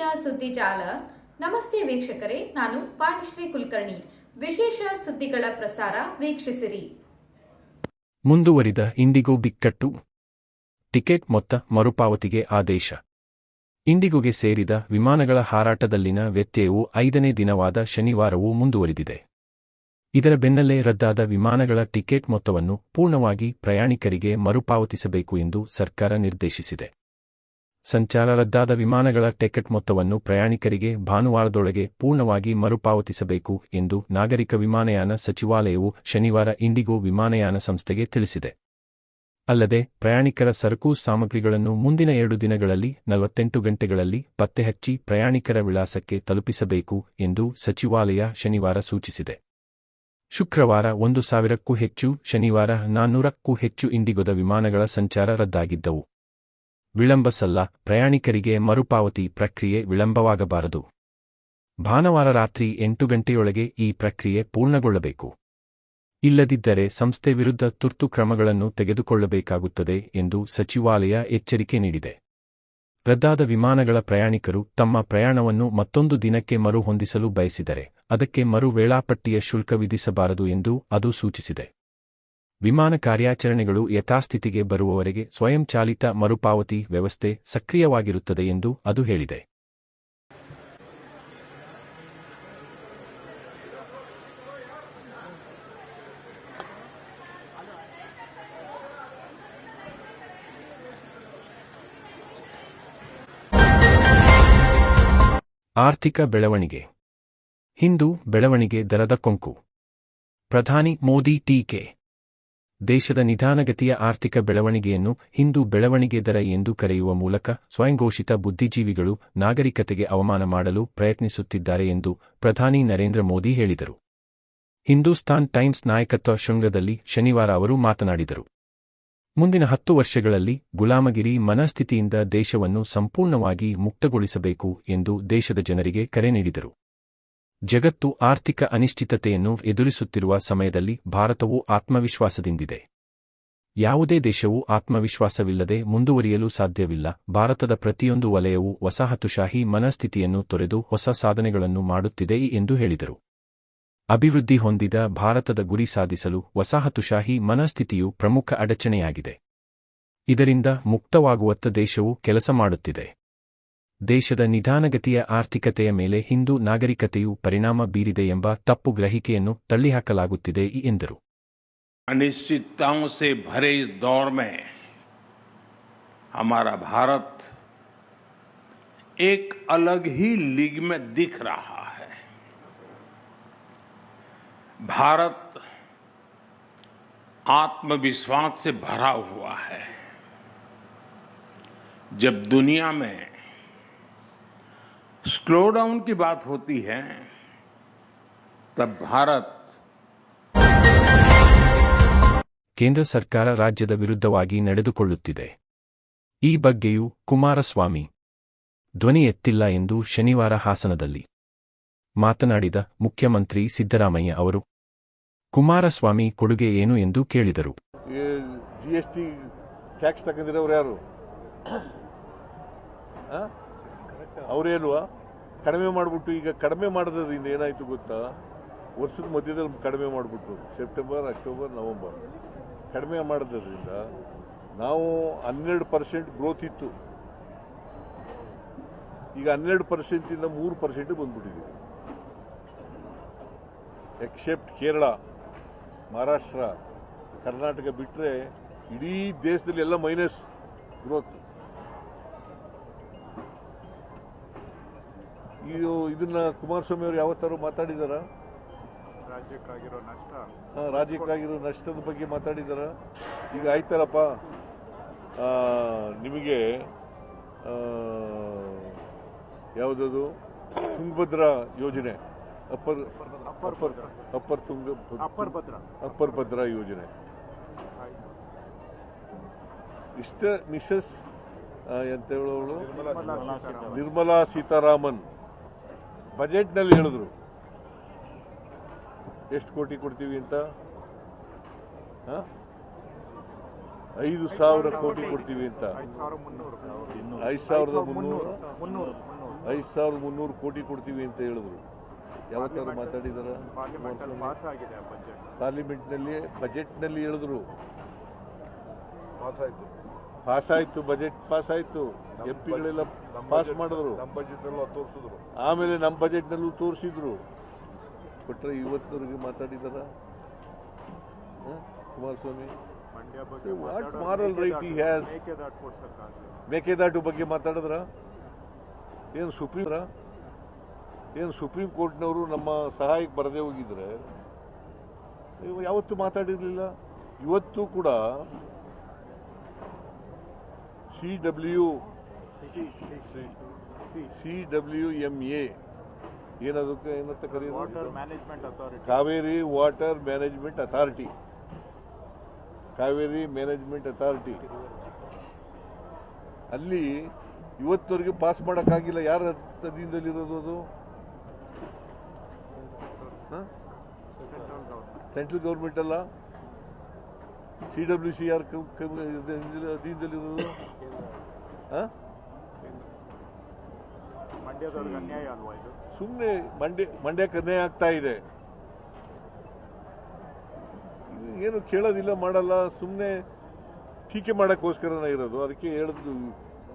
ಇವತ್ತಿನ ಸುದ್ದಿ ಜಾಲ. ನಮಸ್ತೆ ವೀಕ್ಷಕರೇ, ನಾನು ಪಾಣಿಶ್ರೀ ಕುಲಕರ್ಣಿ. ವಿಶೇಷ ಸುದ್ದಿಗಳ ಪ್ರಸಾರ ವೀಕ್ಷಿಸಿರಿ. ಮುಂದುವರಿದ ಇಂಡಿಗೋ ಬಿಕ್ಕಟ್ಟು. ಟಿಕೆಟ್ ಮೊತ್ತ ಮರುಪಾವತಿಗೆ ಆದೇಶ. ಇಂಡಿಗೋಗೆ ಸೇರಿದ ವಿಮಾನಗಳ ಹಾರಾಟದಲ್ಲಿನ ವ್ಯತ್ಯಯವು ಐದನೇ ದಿನವಾದ ಶನಿವಾರವೂ ಮುಂದುವರಿದಿದೆ. ಇದರ ಬೆನ್ನಲ್ಲೇ ರದ್ದಾದ ವಿಮಾನಗಳ ಟಿಕೆಟ್ ಮೊತ್ತವನ್ನು ಪೂರ್ಣವಾಗಿ ಪ್ರಯಾಣಿಕರಿಗೆ ಮರುಪಾವತಿಸಬೇಕು ಎಂದು ಸರ್ಕಾರ ನಿರ್ದೇಶಿಸಿದೆ. ಸಂಚಾರ ರದ್ದಾದ ವಿಮಾನಗಳ ಟಿಕೆಟ್ ಮೊತ್ತವನ್ನು ಪ್ರಯಾಣಿಕರಿಗೆ ಭಾನುವಾರದೊಳಗೆ ಪೂರ್ಣವಾಗಿ ಮರುಪಾವತಿಸಬೇಕು ಎಂದು ನಾಗರಿಕ ವಿಮಾನಯಾನ ಸಚಿವಾಲಯವು ಶನಿವಾರ ಇಂಡಿಗೋ ವಿಮಾನಯಾನ ಸಂಸ್ಥೆಗೆ ತಿಳಿಸಿದೆ. ಅಲ್ಲದೆ, ಪ್ರಯಾಣಿಕರ ಸರಕು ಸಾಮಗ್ರಿಗಳನ್ನು ಮುಂದಿನ ಎರಡು ದಿನಗಳಲ್ಲಿ, ನಲವತ್ತೆಂಟು ಗಂಟೆಗಳಲ್ಲಿ ಪತ್ತೆಹಚ್ಚಿ ಪ್ರಯಾಣಿಕರ ವಿಳಾಸಕ್ಕೆ ತಲುಪಿಸಬೇಕು ಎಂದು ಸಚಿವಾಲಯ ಶನಿವಾರ ಸೂಚಿಸಿದೆ. ಶುಕ್ರವಾರ ಒಂದು ಸಾವಿರಕ್ಕೂ ಹೆಚ್ಚು, ಶನಿವಾರ ನಾನ್ನೂರಕ್ಕೂ ಹೆಚ್ಚು ಇಂಡಿಗೋದ ವಿಮಾನಗಳ ಸಂಚಾರ ರದ್ದಾಗಿದ್ದವು. ವಿಳಂಬ ಸಲ್ಲ ಪ್ರಯಾಣಿಕರಿಗೆ ಮರುಪಾವತಿ ಪ್ರಕ್ರಿಯೆ ವಿಳಂಬವಾಗಬಾರದು. ಭಾನುವಾರ ರಾತ್ರಿ ಎಂಟು ಗಂಟೆಯೊಳಗೆ ಈ ಪ್ರಕ್ರಿಯೆ ಪೂರ್ಣಗೊಳ್ಳಬೇಕು. ಇಲ್ಲದಿದ್ದರೆ ಸಂಸ್ಥೆ ವಿರುದ್ಧ ತುರ್ತು ಕ್ರಮಗಳನ್ನು ತೆಗೆದುಕೊಳ್ಳಬೇಕಾಗುತ್ತದೆ ಎಂದು ಸಚಿವಾಲಯ ಎಚ್ಚರಿಕೆ ನೀಡಿದೆ. ರದ್ದಾದ ವಿಮಾನಗಳ ಪ್ರಯಾಣಿಕರು ತಮ್ಮ ಪ್ರಯಾಣವನ್ನು ಮತ್ತೊಂದು ದಿನಕ್ಕೆ ಮರುಹೊಂದಿಸಲು ಬಯಸಿದರೆ ಅದಕ್ಕೆ ಮರು ವೇಳಾಪಟ್ಟಿಯ ಶುಲ್ಕ ವಿಧಿಸಬಾರದು ಎಂದು ಅದು ಸೂಚಿಸಿದೆ. ವಿಮಾನ ಕಾರ್ಯಾಚರಣೆಗಳು ಯಥಾಸ್ಥಿತಿಗೆ ಬರುವವರೆಗೆ ಸ್ವಯಂಚಾಲಿತ ಮರುಪಾವತಿ ವ್ಯವಸ್ಥೆ ಸಕ್ರಿಯವಾಗಿರುತ್ತದೆ ಎಂದು ಅದು ಹೇಳಿದೆ. ಆರ್ಥಿಕ ಬೆಳವಣಿಗೆ. ಹಿಂದೂ ಬೆಳವಣಿಗೆ ದರದ ಕೊಂಕು. ಪ್ರಧಾನಿ ಮೋದಿ ಟೀಕೆ. ದೇಶದ ನಿಧಾನಗತಿಯ ಆರ್ಥಿಕ ಬೆಳವಣಿಗೆಯನ್ನು ಹಿಂದೂ ಬೆಳವಣಿಗೆ ದರ ಎಂದು ಕರೆಯುವ ಮೂಲಕ ಸ್ವಯಂಘೋಷಿತ ಬುದ್ಧಿಜೀವಿಗಳು ನಾಗರಿಕತೆಗೆ ಅವಮಾನ ಮಾಡಲು ಪ್ರಯತ್ನಿಸುತ್ತಿದ್ದಾರೆ ಎಂದು ಪ್ರಧಾನಿ ನರೇಂದ್ರ ಮೋದಿ ಹೇಳಿದರು. ಹಿಂದೂಸ್ತಾನ್ ಟೈಮ್ಸ್ ನಾಯಕತ್ವ ಶೃಂಗದಲ್ಲಿ ಶನಿವಾರ ಅವರು ಮಾತನಾಡಿದರು. ಮುಂದಿನ ಹತ್ತು ವರ್ಷಗಳಲ್ಲಿ ಗುಲಾಮಗಿರಿ ಮನಸ್ಥಿತಿಯಿಂದ ದೇಶವನ್ನು ಸಂಪೂರ್ಣವಾಗಿ ಮುಕ್ತಗೊಳಿಸಬೇಕು ಎಂದು ದೇಶದ ಜನರಿಗೆ ಕರೆ ನೀಡಿದರು. ಜಗತ್ತು ಆರ್ಥಿಕ ಅನಿಶ್ಚಿತತೆಯನ್ನು ಎದುರಿಸುತ್ತಿರುವ ಸಮಯದಲ್ಲಿ ಭಾರತವು ಆತ್ಮವಿಶ್ವಾಸದಿಂದಿದೆ. ಯಾವುದೇ ದೇಶವು ಆತ್ಮವಿಶ್ವಾಸವಿಲ್ಲದೆ ಮುಂದುವರಿಯಲು ಸಾಧ್ಯವಿಲ್ಲ. ಭಾರತದ ಪ್ರತಿಯೊಂದು ವಲಯವು ವಸಾಹತುಶಾಹಿ ಮನಸ್ಥಿತಿಯನ್ನು ತೊರೆದು ಹೊಸ ಸಾಧನೆಗಳನ್ನು ಮಾಡುತ್ತಿದೆ ಎಂದು ಹೇಳಿದರು. ಅಭಿವೃದ್ಧಿ ಹೊಂದಿದ ಭಾರತದ ಗುರಿ ಸಾಧಿಸಲು ವಸಾಹತುಶಾಹಿ ಮನಸ್ಥಿತಿಯು ಪ್ರಮುಖ ಅಡಚಣೆಯಾಗಿದೆ. ಇದರಿಂದ ಮುಕ್ತವಾಗುವತ್ತ ದೇಶವು ಕೆಲಸ ಮಾಡುತ್ತಿದೆ. ದೇಶದ ನಿಧಾನಗತಿಯ ಆರ್ಥಿಕತೆಯ ಮೇಲೆ ಹಿಂದೂ ನಾಗರಿಕತೆಯು ಪರಿಣಾಮ ಬೀರಿದೆ ಎಂಬ ತಪ್ಪು ಗ್ರಹಿಕೆಯನ್ನು ತಳ್ಳಿಹಾಕಲಾಗುತ್ತಿದೆ ಎಂದರು अनिश्चितताओं से भरे इस दौर में हमारा भारत एक अलग ही लीग में दिख रहा है भारत आत्मविश्वास से भरा हुआ है जब दुनिया में स्लो डाउन की बात होती है तब भारत ಕೇಂದ್ರ ಸರ್ಕಾರ ರಾಜ್ಯದ ವಿರುದ್ಧವಾಗಿ ನಡೆದುಕೊಳ್ಳುತ್ತಿದೆ ಈ ಬಗ್ಗೆಯೂ ಕುಮಾರಸ್ವಾಮಿ ಧ್ವನಿ ಎತ್ತಿಲ್ಲ ಎಂದು ಶನಿವಾರ ಹಾಸನದಲ್ಲಿ ಮಾತನಾಡಿದ ಮುಖ್ಯಮಂತ್ರಿ ಸಿದ್ದರಾಮಯ್ಯ ಅವರು ಕುಮಾರಸ್ವಾಮಿ ಕೊಡುಗೆ ಏನು ಎಂದು ಕೇಳಿದರು ಜಿ ಎಸ್ ಟಿ ಟ್ಯಾಕ್ಸ್ ತಗೊಂಡಿರೋರು ಯಾರು ಅವರೇಲ್ವಾ? ಕಡಿಮೆ ಮಾಡಿಬಿಟ್ಟು ಈಗ ಕಡಿಮೆ ಮಾಡೋದ್ರಿಂದ ಏನಾಯಿತು ಗೊತ್ತಾ? ವರ್ಷದ ಮಧ್ಯದಲ್ಲಿ ಕಡಿಮೆ ಮಾಡಿಬಿಟ್ರು. September, October, November. ಕಡಿಮೆ ಮಾಡೋದ್ರಿಂದ ನಾವು ಹನ್ನೆರಡು ಪರ್ಸೆಂಟ್ ಗ್ರೋತ್ ಇತ್ತು. ಈಗ ಹನ್ನೆರಡು ಪರ್ಸೆಂಟಿಂದ ಮೂರು ಪರ್ಸೆಂಟ್ ಬಂದ್ಬಿಟ್ಟಿದ್ದೀವಿ ಎಕ್ಸೆಪ್ಟ್ ಕೇರಳ, ಮಹಾರಾಷ್ಟ್ರ, ಕರ್ನಾಟಕ ಬಿಟ್ಟರೆ ಇಡೀ ದೇಶದಲ್ಲಿ ಎಲ್ಲ ಮೈನಸ್ ಗ್ರೋತ್ ಇದು ಇದನ್ನ ಕುಮಾರಸ್ವಾಮಿ ಅವರು ಯಾವತ್ತಾರು ಮಾತಾಡಿದಾರ? ರಾಜ್ಯಕ್ಕಾಗಿರೋ ನಷ್ಟ. ಹಾ, ರಾಜ್ಯಕ್ಕಾಗಿರೋ ನಷ್ಟದ ಬಗ್ಗೆ ಮಾತಾಡಿದಾರ. ಈಗ ಆಯ್ತಾರಪ್ಪ ನಿಮಗೆ ಯಾವುದದು? ತುಂಗಭದ್ರಾ ಯೋಜನೆ. Upper upper upper Tunga upper Bhadra. Upper Bhadra ಯೋಜನೆ. ಇಷ್ಟ ಮಿಸಸ್ ಎಂತ ಹೇಳೋಳು ನಿರ್ಮಲಾ ಸೀತಾರಾಮನ್. ಬಜೆಟ್ನಲ್ಲಿ ಹೇಳಿದ್ರು. ಎಷ್ಟು ಕೋಟಿ ಕೊಡ್ತೀವಿ ಅಂತ? ಐದು ಸಾವಿರ ಕೋಟಿ ಕೊಡ್ತೀವಿ ಅಂತ. ಐದು ಸಾವಿರದ ಮುನ್ನೂರು? ಐದು ಸಾವಿರದ ಮುನ್ನೂರು ಕೋಟಿ ಕೊಡ್ತೀವಿ ಅಂತ ಹೇಳಿದ್ರು. ಯಾವತ್ತಾರು ಮಾತಾಡಿದಾರ? ಪಾರ್ಲಿಮೆಂಟ್ನಲ್ಲಿ ಬಜೆಟ್ನಲ್ಲಿ ಹೇಳಿದ್ರು. ಪಾಸ್ ಆಯ್ತು ಪಾಸ್ ಆಯ್ತು ಬಜೆಟ್ ಪಾಸ್ ಆಯ್ತು ಎಂ ಪಿಗಳೆಲ್ಲ ಪಾಸ್ ಮಾಡಿದ್ರು. ನಮ್ಮ ಬಜೆಟ್ ನಲ್ಲೂ ತೋರಿಸಿದ್ರು. ಆಮೇಲೆ ನಮ್ಮ ಬಜೆಟ್ನಲ್ಲೂ ತೋರಿಸಿದ್ರು. ಕೊಟ್ಟರೆ ಇವತ್ತಿನವರೆಗೆ ಮಾತಾಡಿದಾರ? Kumaraswamy? What moral right he has? Mekedatu ಬಗ್ಗೆ ಮಾತಾಡಿದ್ರ? ಏನು ಸುಪ್ರೀಂ ಏನು ಸುಪ್ರೀಂ ಕೋರ್ಟ್ನವರು ನಮ್ಮ ಸಹಾಯಕ್ಕೆ ಬರದೇ ಹೋಗಿದ್ರೆ ಯಾವತ್ತೂ ಮಾತಾಡಿರಲಿಲ್ಲ. ಇವತ್ತು ಕೂಡ C W C W M A ಏನದಕ್ಕೆ ಏನಂತ ಕರೆಯೋದು management authority Cauvery water management authority Cauvery management authority ಅಲ್ಲಿ ಇವತ್ತವರೆಗೆ ಪಾಸ್ ಮಾಡೋಕ್ಕಾಗಿಲ್ಲ ಯಾರ ಅಧೀನದಲ್ಲಿರೋದು ಅದು ಸೆಂಟ್ರಲ್ ಗೌರ್ಮೆಂಟ್ ಅಲ್ಲ ಸಿ ಡಬ್ಲ್ಯೂ ಸಿ ಯಾರು ಅಧೀನದಲ್ಲಿರೋದು ಹಾಂ ಮಂಡ್ಯದವ್ರಿಗೆ ಅನ್ಯಾಯ ಅಲ್ವಾ ಇದು? ಸುಮ್ಮನೆ ಮಂಡ್ಯ ಮಂಡ್ಯಕ್ಕೆ ಅನ್ಯಾಯ ಆಗ್ತಾ ಇದೆ. ಏನು ಕೇಳೋದಿಲ್ಲ ಮಾಡಲ್ಲ ಸುಮ್ಮನೆ ಟೀಕೆ ಮಾಡೋಕ್ಕೋಸ್ಕರನೇ ಇರೋದು. ಅದಕ್ಕೆ ಹೇಳಿದ್ರು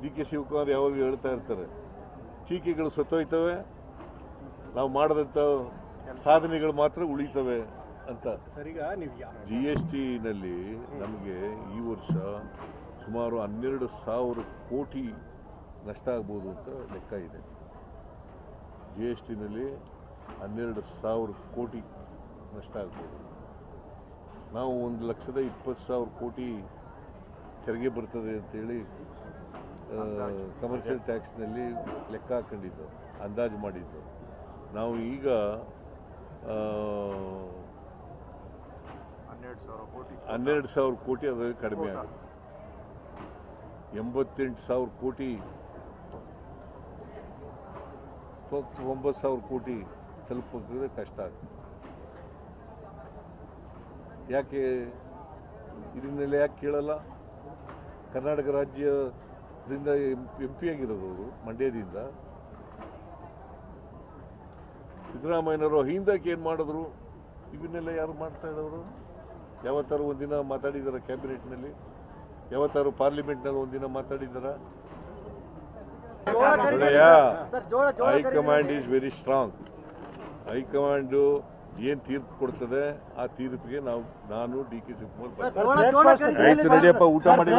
ಡಿ ಕೆ ಶಿವಕುಮಾರ್ ಯಾವಾಗಲೂ ಹೇಳ್ತಾ ಇರ್ತಾರೆ. ಟೀಕೆಗಳು ಸತ್ತೋಯ್ತವೆ. ನಾವು ಮಾಡಿದಂಥ ಸಾಧನೆಗಳು ಮಾತ್ರ ಉಳಿತವೆ ಅಂತ. ಸರಿಗ ನೀವು ಜಿ ಎಸ್ ಟಿನಲ್ಲಿ ನಮಗೆ ಈ ವರ್ಷ ಸುಮಾರು ಹನ್ನೆರಡು ಸಾವಿರ ಕೋಟಿ ನಷ್ಟ ಆಗ್ಬೋದು ಅಂತ ಲೆಕ್ಕ ಇದೆ. ಜಿ ಎಸ್ ಟಿನಲ್ಲಿ ಹನ್ನೆರಡು ಸಾವಿರ ಕೋಟಿ ನಷ್ಟ ಆಗ್ಬೋದು ನಾವು ಒಂದು ಲಕ್ಷದ ಇಪ್ಪತ್ತು ಸಾವಿರ ಕೋಟಿ ತೆರಿಗೆ ಬರ್ತದೆ ಅಂತೇಳಿ ಕಮರ್ಷಿಯಲ್ ಟ್ಯಾಕ್ಸ್ನಲ್ಲಿ ಲೆಕ್ಕ ಹಾಕೊಂಡಿದ್ದು ಅಂದಾಜು ಮಾಡಿದ್ದು ನಾವು ಈಗ ಆ, ಹನ್ನೆರಡು ಸಾವಿರ ಕೋಟಿ. ಹನ್ನೆರಡು ಸಾವಿರ ಕೋಟಿ ಅದರಲ್ಲಿ ಕಡಿಮೆ ಆಗುತ್ತೆ. ಎಂಬತ್ತೆಂಟು ಸಾವಿರ ಕೋಟಿ ಒಂಬತ್ತು ಸಾವಿರ ಕೋಟಿ ತಲುಪಿದ್ರೆ ಕಷ್ಟ ಆಗ್ತದೆ. ಯಾಕೆ ಇದನ್ನೆಲ್ಲ ಯಾಕೆ ಕೇಳಲ್ಲ? ಕರ್ನಾಟಕ ರಾಜ್ಯದಿಂದ ಎಂ ಪಿ ಆಗಿರೋದು ಅವರು ಮಂಡ್ಯದಿಂದ ಸಿದ್ದರಾಮಯ್ಯನವರು ಹಿಂದಕ್ಕೆ ಏನು ಮಾಡಿದ್ರು? ಇವನ್ನೆಲ್ಲ ಯಾರು ಮಾಡ್ತಾ ಇರೋರು? ಯಾವತ್ತಾರು ಒಂದಿನ ಮಾತಾಡಿದಾರ ಕ್ಯಾಬಿನೆಟ್ನಲ್ಲಿ? ಯಾವತ್ತಾರು ಪಾರ್ಲಿಮೆಂಟ್ನಲ್ಲಿ ಒಂದಿನ ಮಾತಾಡಿದಾರ? ನೋಡಯ್ಯ high command is very strong high command ಏನು ತೀರ್ಪು ಕೊಡ್ತದೆ ಆ ತೀರ್ಪಿಗೆ ನಾವು ನಾನು ಡಿ ಕೆ ಶಿವಕುಮಾರ್ ಬರ್ತೀನಿ. ಆಯ್ತು ನಡಿಯಪ್ಪ ಊಟ ಮಾಡಿ